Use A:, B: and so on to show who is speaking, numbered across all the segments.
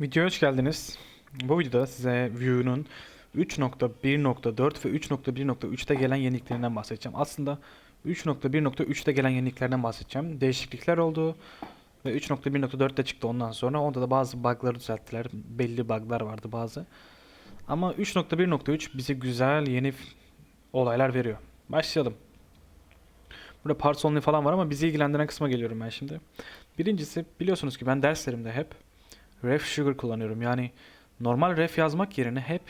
A: Videoya hoş geldiniz. Bu videoda size Vue'nun 3.1.4 ve 3.1.3'te gelen yeniliklerinden bahsedeceğim. Aslında 3.1.3'te gelen yeniliklerden bahsedeceğim. Değişiklikler oldu ve 3.1.4'te çıktı ondan sonra. Onda da bazı bug'ları düzelttiler. Belli bug'lar vardı bazı. Ama 3.1.3 bize güzel yeni olaylar veriyor. Başlayalım. Burada parts only falan var ama bizi ilgilendiren kısma geliyorum ben şimdi. Birincisi biliyorsunuz ki ben derslerimde hep ref sugar kullanıyorum. Yani normal ref yazmak yerine hep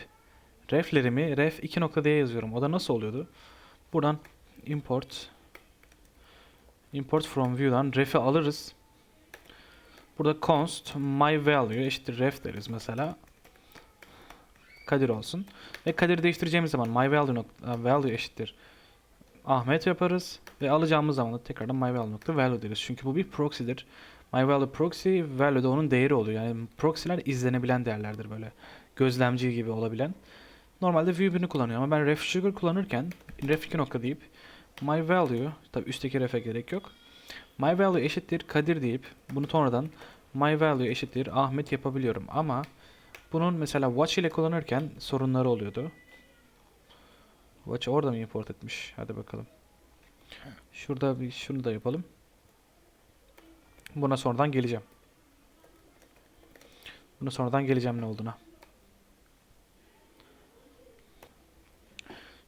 A: reflerimi ref 2.d'ye yazıyorum. O da nasıl oluyordu? Buradan import import from view'dan ref'i alırız. Burada const my value eşittir ref deriz mesela. Kadir olsun. Ve Kadir değiştireceğimiz zaman my value, value eşittir Ahmet yaparız ve alacağımız zaman da tekrardan my value nokta value deriz. Çünkü bu bir proxy'dir. My value proxy, value de onun değeri oluyor. Yani proxy'ler izlenebilen değerlerdir böyle. Gözlemci gibi olabilen. Normalde view birini kullanıyor ama ben ref sugar kullanırken ref 2 nokta deyip my value, tabi üstteki ref'e gerek yok. My value eşittir Kadir deyip bunu sonradan my value eşittir Ahmet yapabiliyorum ama bunun mesela watch ile kullanırken sorunları oluyordu. Watch orada mı import etmiş? Hadi bakalım. Şurada bir şunu da yapalım. Buna sonradan geleceğim. Buna sonradan geleceğim ne olduğuna.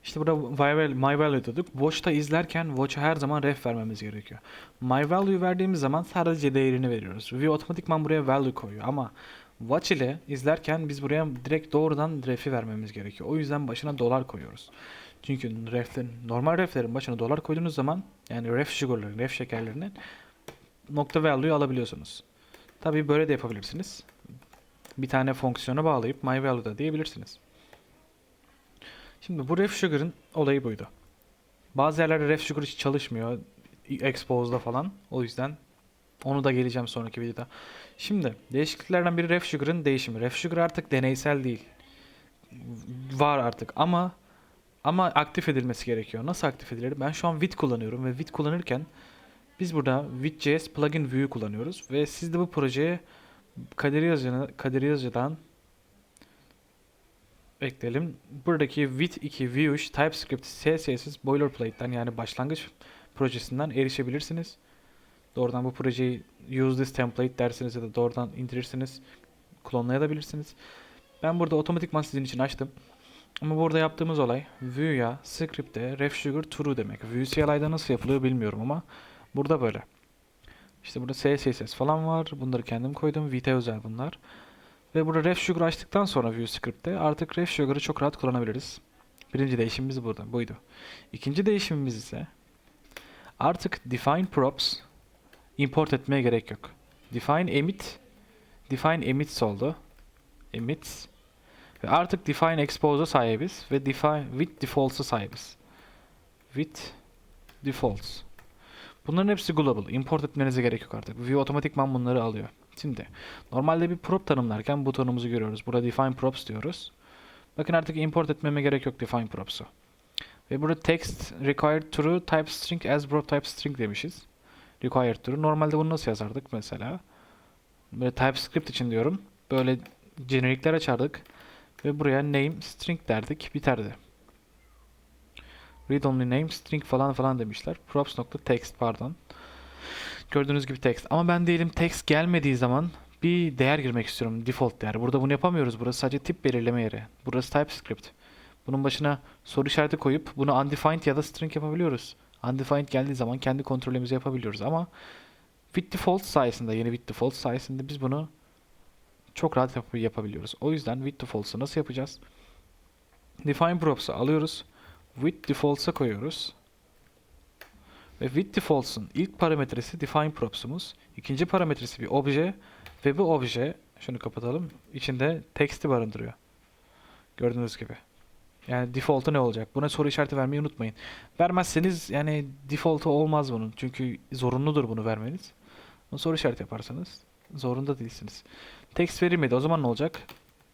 A: İşte burada my value, dedik. Watch'ta izlerken watch'a her zaman ref vermemiz gerekiyor. My value verdiğimiz zaman sadece değerini veriyoruz. View otomatikman buraya value koyuyor ama watch ile izlerken biz buraya direkt doğrudan ref'i vermemiz gerekiyor. O yüzden başına dolar koyuyoruz. Çünkü reflerin, normal reflerin başına dolar koyduğunuz zaman yani ref sugar'ların, ref şekerlerinin nokta value alabiliyorsunuz. Tabii böyle de yapabilirsiniz. Bir tane fonksiyona bağlayıp my value da diyebilirsiniz. Şimdi bu ref sugar'ın olayı buydu. Bazı yerlerde ref sugar hiç çalışmıyor. Expose'da falan. O yüzden onu da geleceğim sonraki videoda. Şimdi değişikliklerden biri ref sugar'ın değişimi. Ref sugar artık deneysel değil. Var artık ama ama aktif edilmesi gerekiyor. Nasıl aktif edilir? Ben şu an Vite kullanıyorum ve Vite kullanırken biz burada Vite.js plugin view'u kullanıyoruz ve siz de bu projeye Kadir Yazıcı'na Kadir Yazıcı'dan ekleyelim. Buradaki Vite 2 Vue TypeScript CSS boilerplate'ten yani başlangıç projesinden erişebilirsiniz. Doğrudan bu projeyi use this template dersiniz ya da doğrudan indirirsiniz. Klonlayabilirsiniz. Ben burada otomatikman sizin için açtım. Ama burada yaptığımız olay Vue'ya, script'e ref sugar true demek. Vue CLI'da nasıl yapılıyor bilmiyorum ama burada böyle. İşte burada CSS falan var. Bunları kendim koydum. Vite özel bunlar. Ve burada ref sugar açtıktan sonra Vue script'te artık ref sugar'ı çok rahat kullanabiliriz. Birinci değişimimiz burada. Buydu. İkinci değişimimiz ise artık define props import etmeye gerek yok. Define emit define emits oldu. Emits ve artık define expose'a sahibiz ve define with defaults'a sahibiz. With defaults. Bunların hepsi global. Import etmenize gerek yok artık. Vue otomatikman bunları alıyor. Şimdi normalde bir prop tanımlarken butonumuzu görüyoruz. Burada define props diyoruz. Bakın artık import etmeme gerek yok define props'u. Ve burada text required true type string as prop type string demişiz. Required true. Normalde bunu nasıl yazardık mesela? Böyle TypeScript için diyorum. Böyle generikler açardık. Ve buraya name string derdik. Biterdi. Read only name string falan falan demişler. Props.text pardon. Gördüğünüz gibi text. Ama ben diyelim text gelmediği zaman bir değer girmek istiyorum. Default değer. Burada bunu yapamıyoruz. Burası sadece tip belirleme yeri. Burası TypeScript. Bunun başına soru işareti koyup bunu undefined ya da string yapabiliyoruz. Undefined geldiği zaman kendi kontrolümüzü yapabiliyoruz ama with default sayesinde, yeni with default sayesinde biz bunu çok rahat yap- yapabiliyoruz. O yüzden with defaults'ı nasıl yapacağız? Define props'u alıyoruz. With defaults'a koyuyoruz. Ve with defaults'un ilk parametresi define props'umuz. İkinci parametresi bir obje ve bu obje şunu kapatalım. içinde text'i barındırıyor. Gördüğünüz gibi. Yani default'u ne olacak? Buna soru işareti vermeyi unutmayın. Vermezseniz yani default'u olmaz bunun. Çünkü zorunludur bunu vermeniz. Bunu soru işareti yaparsanız zorunda değilsiniz. Text verilmedi. O zaman ne olacak?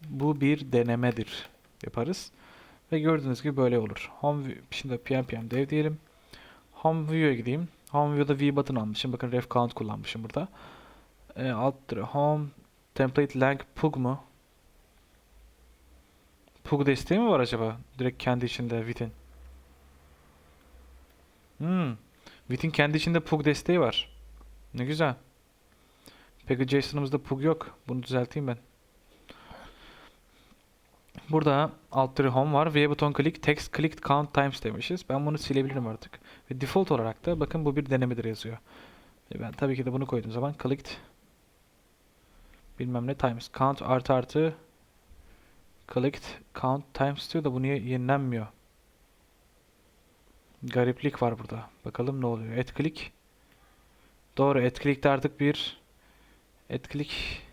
A: Bu bir denemedir yaparız. Ve gördüğünüz gibi böyle olur. Home view, şimdi pm dev diyelim. Home view'e gideyim. Home view'da v button almışım. Bakın ref count kullanmışım burada. E, alt home Template lang pug mu? Pug desteği mi var acaba? Direkt kendi içinde Wit'in. Hmm. Wit'in kendi içinde pug desteği var. Ne güzel. Peki JSON'ımızda pug yok. Bunu düzelteyim ben. Burada alt home var. V buton click text click count times demişiz. Ben bunu silebilirim artık. Ve default olarak da bakın bu bir denemedir yazıyor. E ben tabii ki de bunu koyduğum zaman clicked bilmem ne times count artı artı clicked count times diyor da bu niye yenilenmiyor? Gariplik var burada. Bakalım ne oluyor. Et click. Doğru et click'te artık bir et click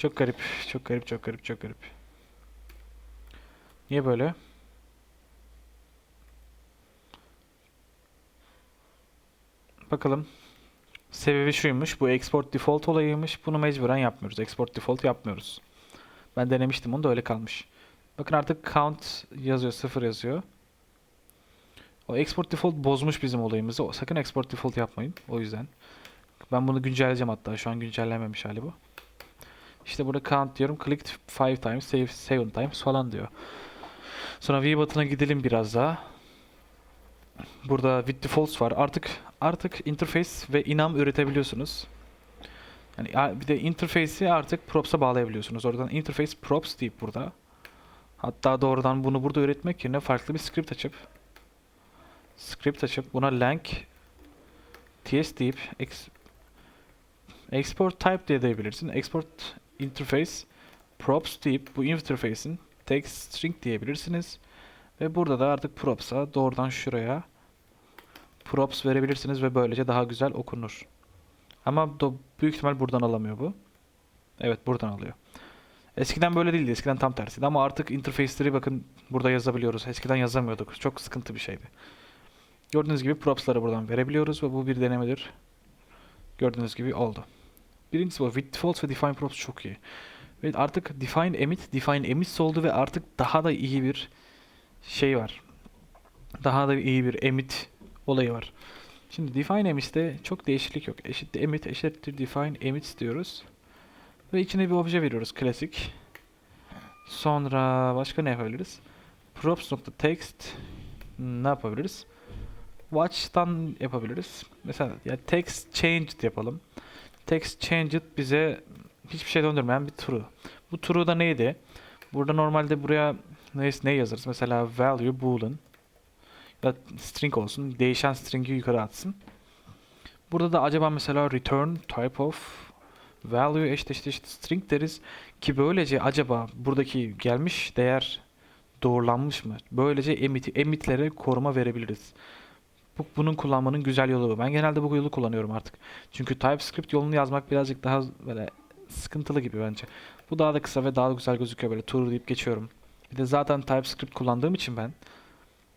A: çok garip, çok garip, çok garip, çok garip. Niye böyle? Bakalım. Sebebi şuymuş. Bu export default olayıymış. Bunu mecburen yapmıyoruz. Export default yapmıyoruz. Ben denemiştim onu da öyle kalmış. Bakın artık count yazıyor. Sıfır yazıyor. O export default bozmuş bizim olayımızı. O- Sakın export default yapmayın. O yüzden. Ben bunu güncelleyeceğim hatta. Şu an güncellenmemiş hali bu. İşte burada count diyorum. Clicked 5 times, save 7 times falan diyor. Sonra V button'a gidelim biraz daha. Burada with defaults var. Artık artık interface ve inam üretebiliyorsunuz. Yani bir de interface'i artık props'a bağlayabiliyorsunuz. Oradan interface props deyip burada. Hatta doğrudan bunu burada üretmek yerine farklı bir script açıp script açıp buna lang ts deyip ex, export type diye diyebilirsin. Export interface props deyip bu interface'in text string diyebilirsiniz. Ve burada da artık props'a doğrudan şuraya props verebilirsiniz ve böylece daha güzel okunur. Ama do- büyük ihtimal buradan alamıyor bu. Evet buradan alıyor. Eskiden böyle değildi. Eskiden tam tersiydi ama artık interface'leri bakın burada yazabiliyoruz. Eskiden yazamıyorduk. Çok sıkıntı bir şeydi. Gördüğünüz gibi props'ları buradan verebiliyoruz ve bu bir denemedir. Gördüğünüz gibi oldu. Birincisi bu. With defaults ve define props çok iyi. Ve artık define emit, define emits oldu ve artık daha da iyi bir şey var. Daha da iyi bir emit olayı var. Şimdi define emit'te çok değişiklik yok. Eşittir emit eşittir define emits diyoruz. Ve içine bir obje veriyoruz klasik. Sonra başka ne yapabiliriz? props.text ne yapabiliriz? Watch'tan yapabiliriz. Mesela ya text changed yapalım. Text changed bize hiçbir şey döndürmeyen bir true. Bu true da neydi? Burada normalde buraya ne, ne yazarız? Mesela value boolean ya string olsun. Değişen string'i yukarı atsın. Burada da acaba mesela return type of value eşit string deriz ki böylece acaba buradaki gelmiş değer doğrulanmış mı? Böylece emit, emitlere koruma verebiliriz. Bu, bunun kullanmanın güzel yolu bu. Ben genelde bu yolu kullanıyorum artık. Çünkü TypeScript yolunu yazmak birazcık daha böyle sıkıntılı gibi bence. Bu daha da kısa ve daha da güzel gözüküyor böyle tur deyip geçiyorum. Bir de zaten TypeScript kullandığım için ben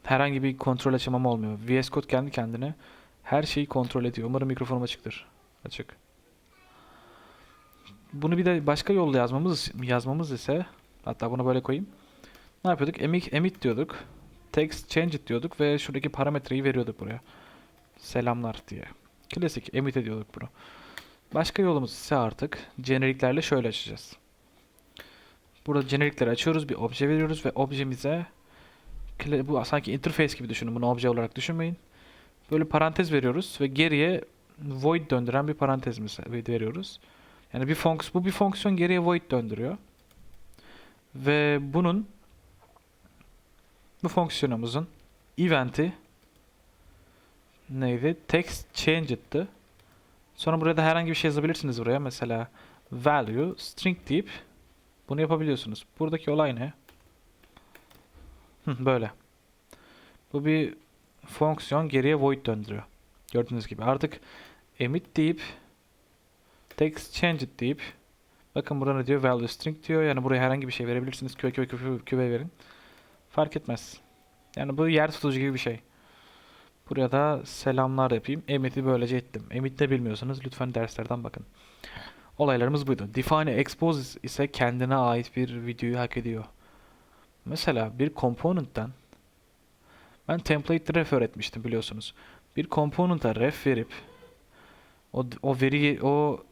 A: herhangi bir kontrol aşamam olmuyor. VS Code kendi kendine her şeyi kontrol ediyor. Umarım mikrofonum açıktır. Açık. Bunu bir de başka yolla yazmamız yazmamız ise hatta bunu böyle koyayım. Ne yapıyorduk? Emit, emit diyorduk. Text change it diyorduk ve şuradaki parametreyi veriyorduk buraya. Selamlar diye. Klasik emit ediyorduk bunu. Başka yolumuz ise artık generiklerle şöyle açacağız. Burada generikleri açıyoruz, bir obje veriyoruz ve objemize bu sanki interface gibi düşünün. Bunu obje olarak düşünmeyin. Böyle parantez veriyoruz ve geriye void döndüren bir parantez veriyoruz. Yani bir fonks bu bir fonksiyon geriye void döndürüyor. Ve bunun bu fonksiyonumuzun event'i neydi? Text changed'tı. Sonra buraya da herhangi bir şey yazabilirsiniz buraya. Mesela value string deyip bunu yapabiliyorsunuz. Buradaki olay ne? Böyle. Bu bir fonksiyon geriye void döndürüyor. Gördüğünüz gibi. Artık emit deyip text change it deyip bakın burada ne diyor? Value string diyor. Yani buraya herhangi bir şey verebilirsiniz. Küve küve küve küve verin. Fark etmez. Yani bu yer tutucu gibi bir şey. Buraya da selamlar yapayım. Emit'i böylece ettim. Emit ne bilmiyorsanız lütfen derslerden bakın. Olaylarımız buydu. Define expose ise kendine ait bir videoyu hak ediyor. Mesela bir component'ten ben template ref öğretmiştim biliyorsunuz. Bir component'a ref verip o, o veriyi o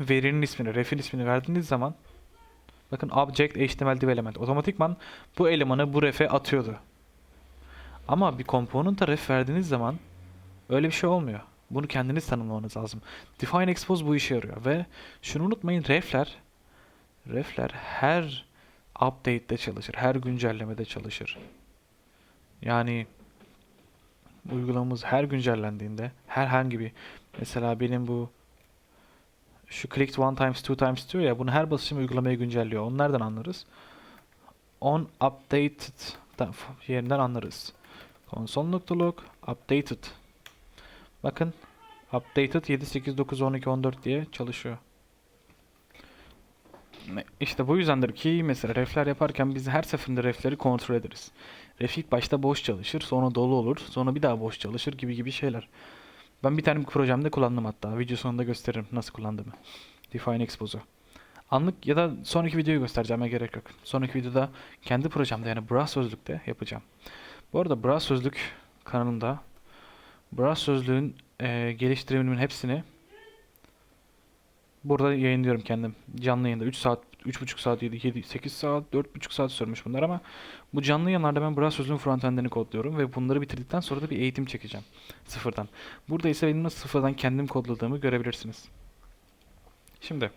A: verinin ismini, ref'in ismini verdiğiniz zaman bakın object HTML development otomatikman bu elemanı bu ref'e atıyordu. Ama bir component'a ref verdiğiniz zaman öyle bir şey olmuyor. Bunu kendiniz tanımlamanız lazım. Define expose bu işe yarıyor ve şunu unutmayın ref'ler ref'ler her update'de çalışır. Her güncellemede çalışır. Yani uygulamamız her güncellendiğinde herhangi bir mesela benim bu şu clicked one times two times diyor ya bunu her basışım uygulamayı güncelliyor. Onlardan anlarız. On updated da- yerinden anlarız. Console.log updated. Bakın updated 7 8 9 12 14 diye çalışıyor. İşte bu yüzdendir ki mesela refler yaparken biz her seferinde refleri kontrol ederiz. Ref ilk başta boş çalışır, sonra dolu olur, sonra bir daha boş çalışır gibi gibi şeyler. Ben bir tane projemde kullandım hatta. Video sonunda gösteririm nasıl kullandığımı. Define Expose'u. Anlık ya da sonraki videoyu göstereceğime gerek yok. Sonraki videoda kendi projemde yani Bra Sözlük'te yapacağım. Bu arada Bra Sözlük kanalında Bra Sözlüğün eee geliştirimimin hepsini burada yayınlıyorum kendim. Canlı yayında 3 saat, 3,5 saat, 7, 7, 8 saat, 4,5 saat sürmüş bunlar ama bu canlı yayınlarda ben Bra Sözlüğün frontend'ini kodluyorum ve bunları bitirdikten sonra da bir eğitim çekeceğim. Sıfırdan. Burada ise benim nasıl sıfırdan kendim kodladığımı görebilirsiniz. Şimdi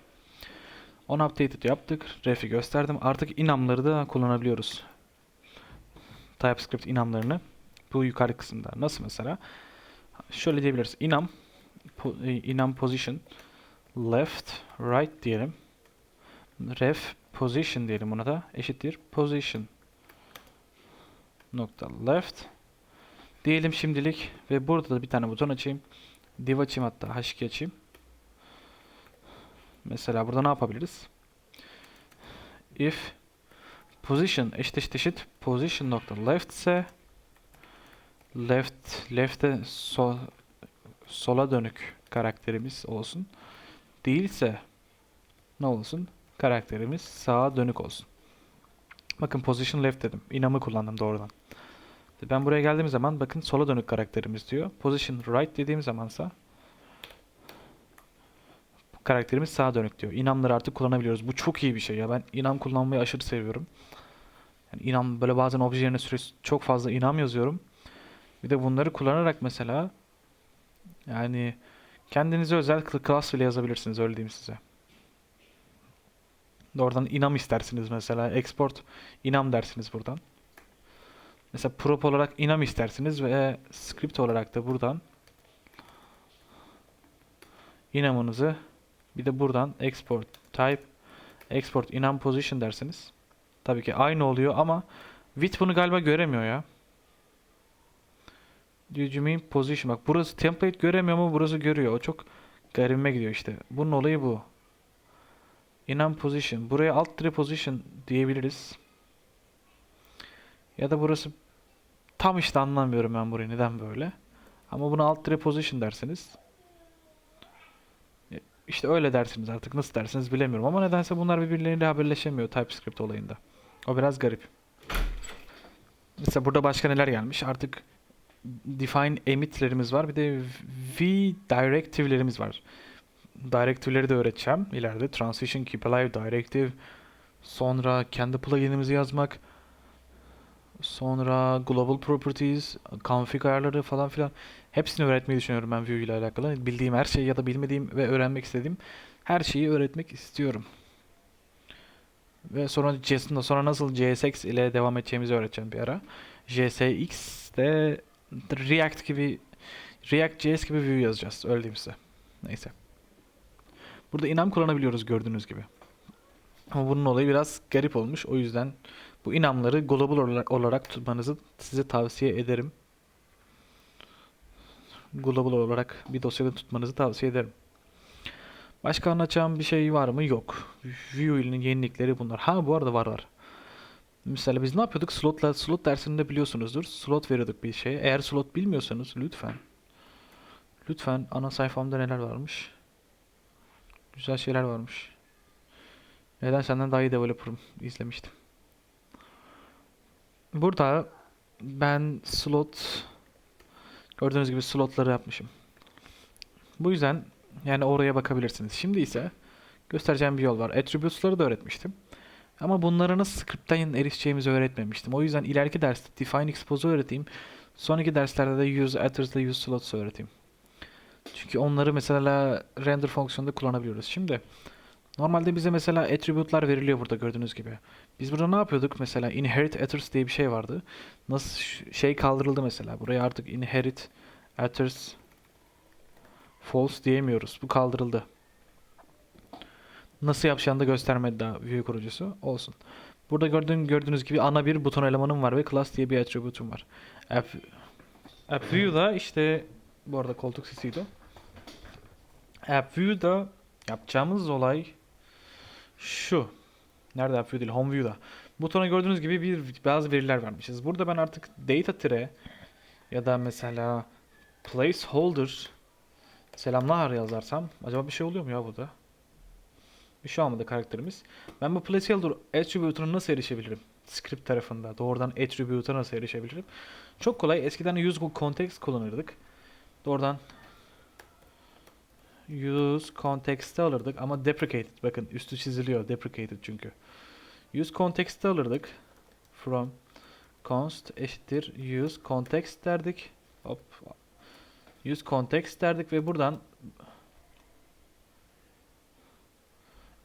A: on updated yaptık. Ref'i gösterdim. Artık inamları da kullanabiliyoruz. TypeScript inamlarını bu yukarı kısımda. Nasıl mesela? Şöyle diyebiliriz. Inam inam position left right diyelim. Ref position diyelim ona da eşittir position nokta left diyelim şimdilik ve burada da bir tane buton açayım. Div açayım hatta H2 açayım. Mesela burada ne yapabiliriz? If position eşit eşit eşit position nokta left ise left left'e sol, sola dönük karakterimiz olsun. Değilse ne olsun? Karakterimiz sağa dönük olsun. Bakın position left dedim. Inamı kullandım doğrudan. Ben buraya geldiğim zaman bakın sola dönük karakterimiz diyor. Position right dediğim zamansa karakterimiz sağa dönük diyor. Inamları artık kullanabiliyoruz. Bu çok iyi bir şey ya. Ben inam kullanmayı aşırı seviyorum. Yani inam böyle bazen obje yerine süresi çok fazla inam yazıyorum. Bir de bunları kullanarak mesela yani kendinize özel cl- class bile yazabilirsiniz öyle diyeyim size. Oradan inam istersiniz mesela. Export inam dersiniz buradan. Mesela prop olarak inam istersiniz ve script olarak da buradan inamınızı bir de buradan export type export inam position dersiniz. Tabii ki aynı oluyor ama with bunu galiba göremiyor ya. Mean position? Bak burası template göremiyor ama burası görüyor. O çok garibime gidiyor işte. Bunun olayı bu. Inam position. Buraya alt dire position diyebiliriz. Ya da burası tam işte anlamıyorum ben burayı neden böyle. Ama buna alt dire position dersiniz. E, İşte öyle dersiniz artık nasıl dersiniz bilemiyorum ama nedense bunlar birbirleriyle haberleşemiyor TypeScript olayında. O biraz garip. Mesela burada başka neler gelmiş? Artık define emit'lerimiz var. Bir de v directive'lerimiz var. Directive'leri de öğreteceğim ileride. Transition, keep alive, directive. Sonra kendi plugin'imizi yazmak. Sonra global properties, config ayarları falan filan. Hepsini öğretmeyi düşünüyorum ben Vue ile alakalı. Bildiğim her şeyi ya da bilmediğim ve öğrenmek istediğim her şeyi öğretmek istiyorum. Ve sonra JSON'da sonra nasıl JSX ile devam edeceğimizi öğreteceğim bir ara. JSX de React gibi React.js gibi Vue yazacağız. Öyle diyeyim size. Neyse. Burada inam kullanabiliyoruz gördüğünüz gibi. Ama bunun olayı biraz garip olmuş. O yüzden bu inamları global olarak, tutmanızı size tavsiye ederim. Global olarak bir dosyada tutmanızı tavsiye ederim. Başka anlatacağım bir şey var mı? Yok. Vue'nin yenilikleri bunlar. Ha bu arada var var. Mesela biz ne yapıyorduk? Slotla, slot dersinde biliyorsunuzdur. Slot veriyorduk bir şeye. Eğer slot bilmiyorsanız lütfen lütfen ana sayfamda neler varmış? Güzel şeyler varmış. Neden senden daha iyi developer'ım izlemiştim. Burada ben slot gördüğünüz gibi slotları yapmışım. Bu yüzden yani oraya bakabilirsiniz. Şimdi ise göstereceğim bir yol var. Attributes'ları da öğretmiştim. Ama bunlara nasıl script'ten erişeceğimizi öğretmemiştim. O yüzden ileriki derste define expose'u öğreteyim. Sonraki derslerde de use ile use slots öğreteyim. Çünkü onları mesela render fonksiyonunda kullanabiliyoruz. Şimdi normalde bize mesela attribute'lar veriliyor burada gördüğünüz gibi. Biz burada ne yapıyorduk? Mesela inherit atters diye bir şey vardı. Nasıl şey kaldırıldı mesela. Buraya artık inherit atters false diyemiyoruz. Bu kaldırıldı. Nasıl yapacağını da göstermedi daha view kurucusu. Olsun. Burada gördüğün, gördüğünüz gibi ana bir buton elemanım var ve class diye bir attribute'um var. App, app view'da işte bu arada koltuk sesiydi. o. App view'da yapacağımız olay şu. Nerede app view değil, home view'da. Butona gördüğünüz gibi bir bazı veriler vermişiz. Burada ben artık data tire ya da mesela placeholder selamlar yazarsam acaba bir şey oluyor mu ya burada? Bir şey olmadı karakterimiz. Ben bu placeholder attribute'una nasıl erişebilirim? Script tarafında doğrudan attribute'a nasıl erişebilirim? Çok kolay. Eskiden use context kullanırdık. Doğrudan use context'te alırdık ama deprecated. Bakın üstü çiziliyor. Deprecated çünkü. Use context'te alırdık. From const eşittir use context derdik. Hop. Use context derdik ve buradan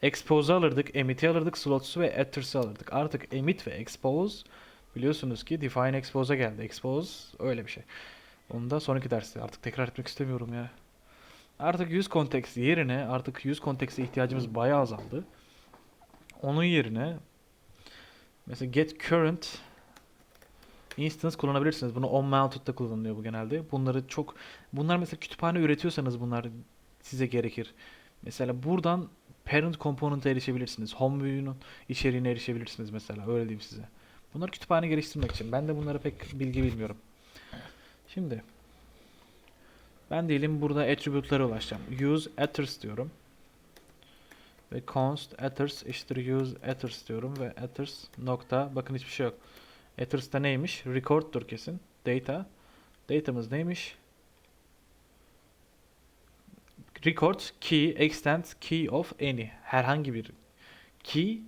A: Expose'u alırdık, emit'i alırdık, slots'u ve atters'ı alırdık. Artık emit ve expose biliyorsunuz ki define expose'a geldi. Expose öyle bir şey. Onu da sonraki derste artık tekrar etmek istemiyorum ya. Artık use context yerine artık use context'e ihtiyacımız bayağı azaldı. Onun yerine mesela get current instance kullanabilirsiniz. Bunu on mounted'da kullanılıyor bu genelde. Bunları çok bunlar mesela kütüphane üretiyorsanız bunlar size gerekir. Mesela buradan parent component'a erişebilirsiniz. Home view'un içeriğine erişebilirsiniz mesela. Öyle diyeyim size. Bunlar kütüphane geliştirmek için. Ben de bunlara pek bilgi bilmiyorum. Şimdi ben diyelim burada attribute'lara ulaşacağım. Use atters diyorum. Ve const atters eşittir use atters diyorum ve atters nokta bakın hiçbir şey yok. Atters da neymiş? Record'dur kesin. Data. Data'mız neymiş? record key extends key of any herhangi bir key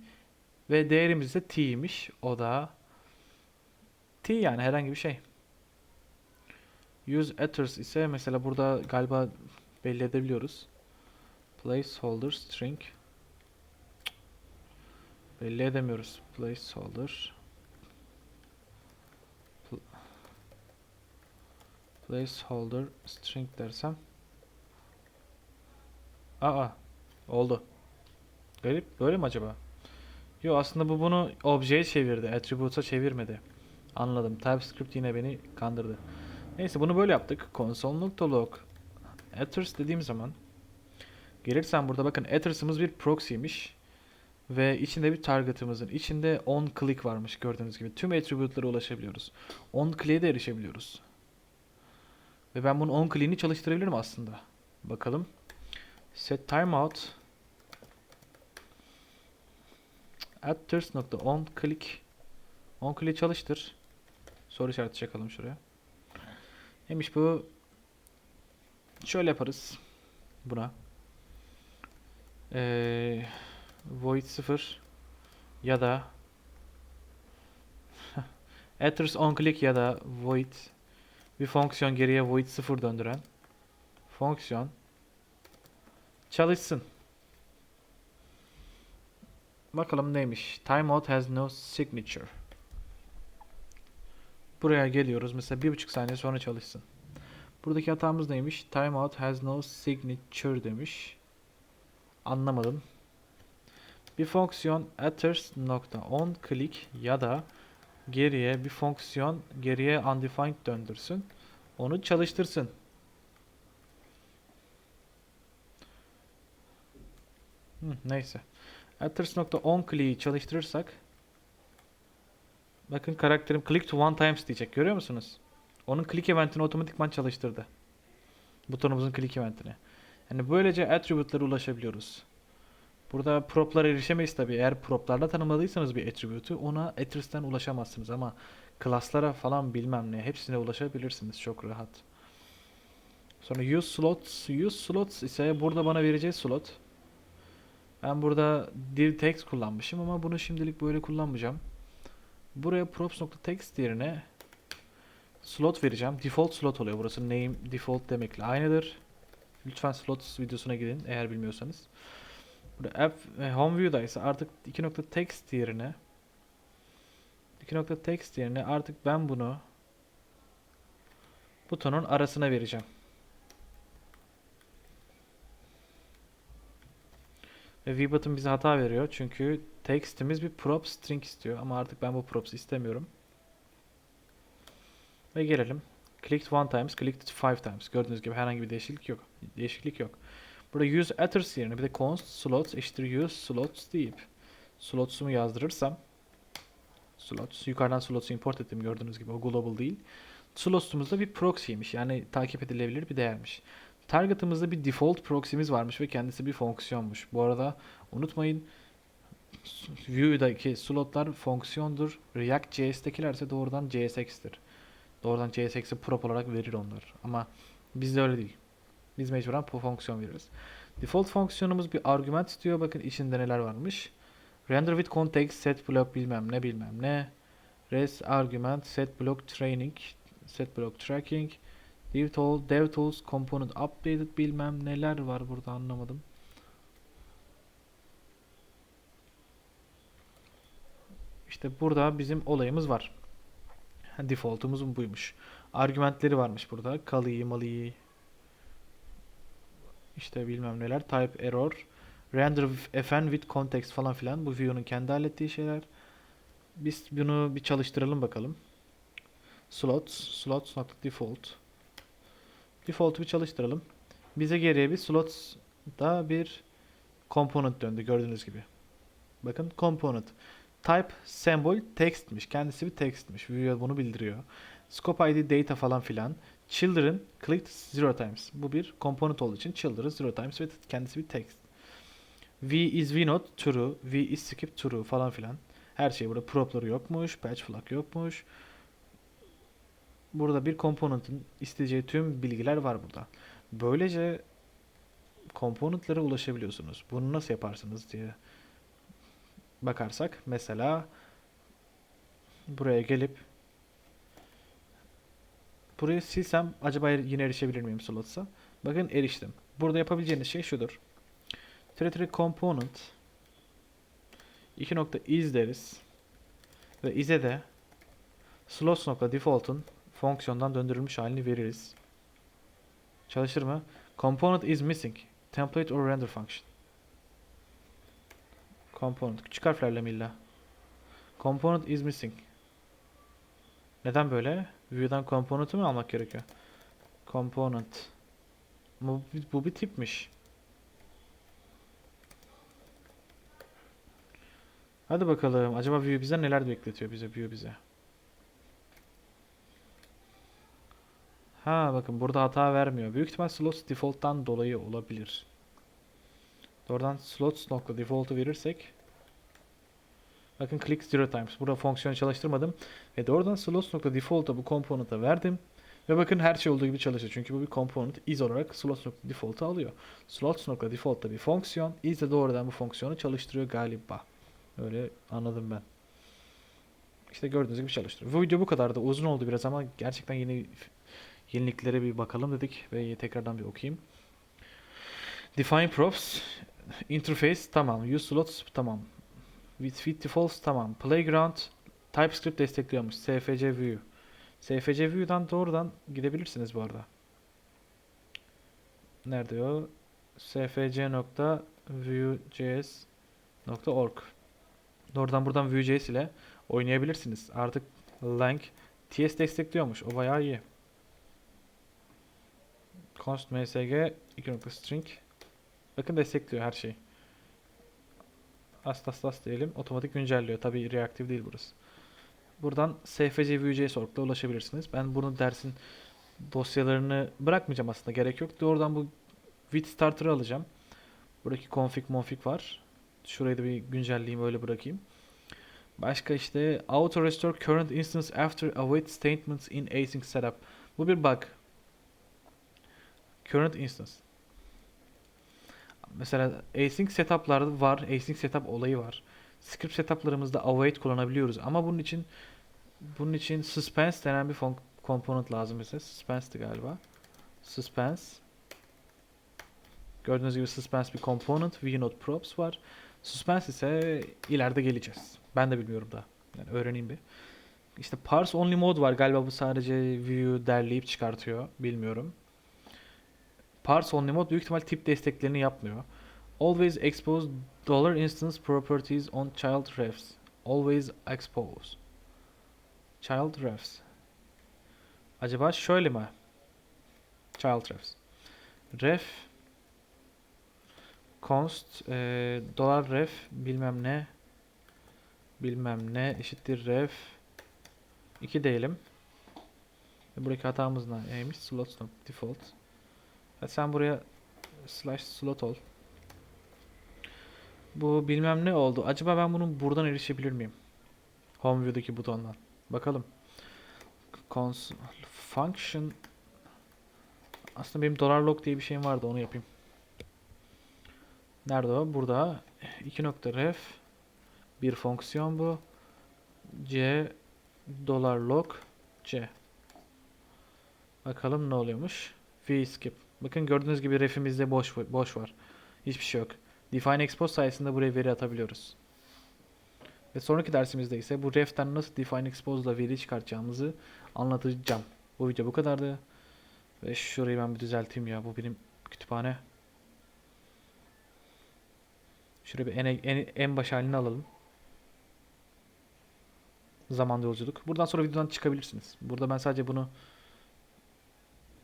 A: ve değerimiz de t'ymiş. O da t yani herhangi bir şey. Use atters ise mesela burada galiba belli edebiliyoruz. Placeholder string belli edemiyoruz. Placeholder Pl- placeholder string dersem Aa, oldu. Garip, böyle mi acaba? Yo aslında bu bunu objeye çevirdi, attribute'a çevirmedi. Anladım. TypeScript yine beni kandırdı. Neyse bunu böyle yaptık. Console.log atters dediğim zaman gelirsen burada bakın atters'ımız bir proxy'ymiş ve içinde bir target'ımızın içinde on click varmış gördüğünüz gibi. Tüm attribute'lara ulaşabiliyoruz. On click'e de erişebiliyoruz. Ve ben bunun on click'ini çalıştırabilirim aslında. Bakalım. Set timeout atters nokta on click on click çalıştır. Soru işareti çakalım şuraya. Neymiş bu? Şöyle yaparız. Buna. Ee, void 0 ya da atters on click ya da void bir fonksiyon geriye void 0 döndüren fonksiyon çalışsın. Bakalım neymiş. Timeout has no signature. Buraya geliyoruz. Mesela bir buçuk saniye sonra çalışsın. Buradaki hatamız neymiş? Timeout has no signature demiş. Anlamadım. Bir fonksiyon atters nokta on click ya da geriye bir fonksiyon geriye undefined döndürsün. Onu çalıştırsın. Hı, neyse. Atters.on click'i çalıştırırsak bakın karakterim click to one times diyecek. Görüyor musunuz? Onun click eventini otomatikman çalıştırdı. Butonumuzun click eventini. Yani böylece attribute'lara ulaşabiliyoruz. Burada prop'lara erişemeyiz tabi. Eğer prop'larla tanımladıysanız bir attribute'u ona atters'ten ulaşamazsınız ama class'lara falan bilmem ne hepsine ulaşabilirsiniz çok rahat. Sonra use slots, use slots ise burada bana vereceği slot. Ben burada div text kullanmışım ama bunu şimdilik böyle kullanmayacağım. Buraya props.text yerine slot vereceğim. Default slot oluyor burası. Name default demekle aynıdır. Lütfen slots videosuna gidin eğer bilmiyorsanız. Burada app e, home view'da ise artık 2.text yerine 2.text yerine artık ben bunu butonun arasına vereceğim. Ve VButton bize hata veriyor çünkü text'imiz bir prop string istiyor ama artık ben bu props istemiyorum. Ve gelelim. Clicked one times, clicked five times. Gördüğünüz gibi herhangi bir değişiklik yok. Değişiklik yok. Burada use atters yerine bir de const slots eşittir use slots deyip slots'umu yazdırırsam slots yukarıdan slots'u import ettim gördüğünüz gibi o global değil. Slots'umuz da bir proxy'ymiş yani takip edilebilir bir değermiş. Target'ımızda bir default proxy'miz varmış ve kendisi bir fonksiyonmuş. Bu arada unutmayın Vue'daki slotlar fonksiyondur. React.js'tekiler ise doğrudan JSX'tir. Doğrudan JSX'i prop olarak verir onlar. Ama bizde öyle değil. Biz mecburen bu fonksiyon veriyoruz. Default fonksiyonumuz bir argüman istiyor. Bakın içinde neler varmış. Render with context, set block bilmem ne bilmem ne. Res argument, set block training, set block tracking. Dev tool, dev tools, component updated bilmem neler var burada anlamadım. İşte burada bizim olayımız var. Default'umuz buymuş. Argümentleri varmış burada. Kali, mali, işte bilmem neler. Type error. Render fn with context falan filan. Bu view'nun kendi hallettiği şeyler. Biz bunu bir çalıştıralım bakalım. Slots. Slots nokta default. Default'u bir çalıştıralım. Bize geriye bir slots'da bir component döndü gördüğünüz gibi. Bakın component. Type symbol textmiş. Kendisi bir textmiş. View bunu bildiriyor. Scope ID data falan filan. Children clicked zero times. Bu bir component olduğu için children zero times ve kendisi bir text. V is V not true. V is skip true falan filan. Her şey burada propları yokmuş. Patch flag yokmuş. Burada bir component'ın isteyeceği tüm bilgiler var burada. Böylece component'lara ulaşabiliyorsunuz. Bunu nasıl yaparsınız diye bakarsak mesela buraya gelip burayı silsem acaba yine erişebilir miyim slotsa? Bakın eriştim. Burada yapabileceğiniz şey şudur. Territory component 2.is deriz ve is'e de slots.default'un fonksiyondan döndürülmüş halini veririz. Çalışır mı? Component is missing. Template or render function. Component. Küçük harflerle mi illa? Component is missing. Neden böyle? View'dan component'ı mı almak gerekiyor? Component. Bu, bu bir tipmiş. Hadi bakalım. Acaba view bize neler bekletiyor bize view bize. Ha bakın burada hata vermiyor. Büyük ihtimal slots default'tan dolayı olabilir. Doğrudan slots nokta default'u verirsek bakın click zero times. Burada fonksiyonu çalıştırmadım ve doğrudan slots nokta default'a bu component'a verdim. Ve bakın her şey olduğu gibi çalışıyor. Çünkü bu bir component is olarak slots nokta default'u alıyor. Slots nokta default'ta bir fonksiyon. is de doğrudan bu fonksiyonu çalıştırıyor galiba. Öyle anladım ben. İşte gördüğünüz gibi çalıştırıyor. Bu video bu kadar da uzun oldu biraz ama gerçekten yeni yeniliklere bir bakalım dedik ve tekrardan bir okuyayım. Define props, interface tamam, use slots tamam, with fit defaults tamam, playground TypeScript destekliyormuş, SFC view. SFC view'dan doğrudan gidebilirsiniz bu arada. Nerede o? sfc.vue.js.org Doğrudan buradan Vue.js ile oynayabilirsiniz. Artık Lang TS destekliyormuş. O bayağı iyi const msg 2 string bakın destekliyor her şeyi. Astas as diyelim. Otomatik güncelliyor. Tabii reaktif değil burası. Buradan sfc vue.js org'la ulaşabilirsiniz. Ben bunu dersin dosyalarını bırakmayacağım aslında. Gerek yok. Doğrudan bu with starter'ı alacağım. Buradaki config config var. Şurayı da bir güncelleyeyim öyle bırakayım. Başka işte auto restore current instance after await statements in async setup. Bu bir bug. Current instance. Mesela async setup'lar var. Async setup olayı var. Script setup'larımızda await kullanabiliyoruz ama bunun için bunun için suspense denen bir component lazım bize. Suspense'ti galiba. Suspense. Gördüğünüz gibi suspense bir component. VNode props var. Suspense ise ileride geleceğiz. Ben de bilmiyorum daha. Yani öğreneyim bir. İşte parse only mode var. Galiba bu sadece view'u derleyip çıkartıyor. Bilmiyorum. Parse only mode büyük ihtimal tip desteklerini yapmıyor. Always expose dollar instance properties on child refs. Always expose. Child refs. Acaba şöyle mi? Child refs. Ref const e, dolar ref bilmem ne bilmem ne eşittir ref 2 diyelim. Buradaki hatamız neymiş? Slot not default. Hadi sen buraya slash slot ol. Bu bilmem ne oldu. Acaba ben bunun buradan erişebilir miyim? Home view'daki butondan. Bakalım. Cons function aslında benim dolar log diye bir şeyim vardı onu yapayım. Nerede o? Burada 2 nokta ref bir fonksiyon bu. C dolar log C. Bakalım ne oluyormuş. V skip. Bakın gördüğünüz gibi refimizde boş boş var. Hiçbir şey yok. Define expose sayesinde buraya veri atabiliyoruz. Ve sonraki dersimizde ise bu ref'ten nasıl define expose ile veri çıkartacağımızı anlatacağım. Bu video bu kadardı. Ve şurayı ben bir düzelteyim ya. Bu benim kütüphane. Şuraya bir en, en, en baş halini alalım. Zamanda yolculuk. Buradan sonra videodan çıkabilirsiniz. Burada ben sadece bunu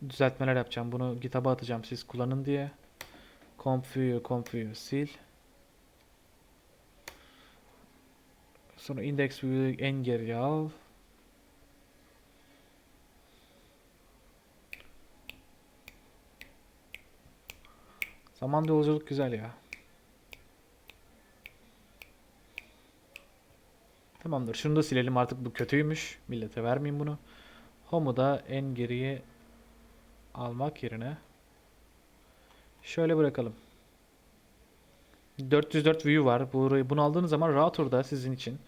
A: düzeltmeler yapacağım. Bunu GitHub'a atacağım siz kullanın diye. Configure, configure, sil. Sonra index view'u en geriye al. Zamanda yolculuk güzel ya. Tamamdır. Şunu da silelim artık bu kötüymüş. Millete vermeyeyim bunu. Home'u da en geriye almak yerine şöyle bırakalım. 404 view var. Burayı, bunu aldığınız zaman router'da sizin için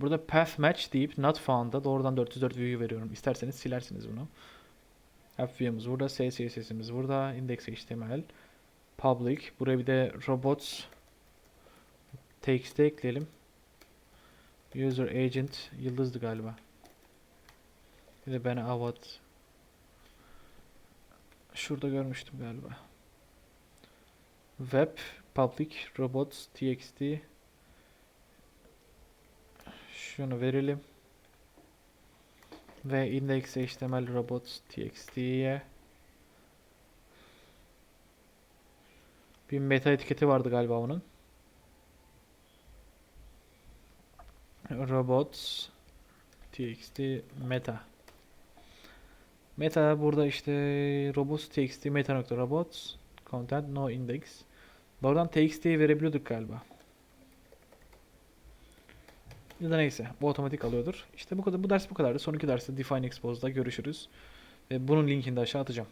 A: burada path match deyip not found'da doğrudan 404 view veriyorum. İsterseniz silersiniz bunu. App view'umuz burada, CSS'imiz burada, index HTML, public. Buraya bir de robots txt ekleyelim. User agent yıldızdı galiba. Bir de ben avat şurada görmüştüm galiba. Web public robots txt şunu verelim. Ve index html robots txt'ye bir meta etiketi vardı galiba onun. robots txt meta meta burada işte robots txt meta nokta robots content no index. Buradan txt'yi verebiliyorduk galiba. Ya da neyse bu otomatik alıyordur. İşte bu kadar bu ders bu kadardı. Sonraki derste define expose'da görüşürüz. Ve bunun linkini de aşağı atacağım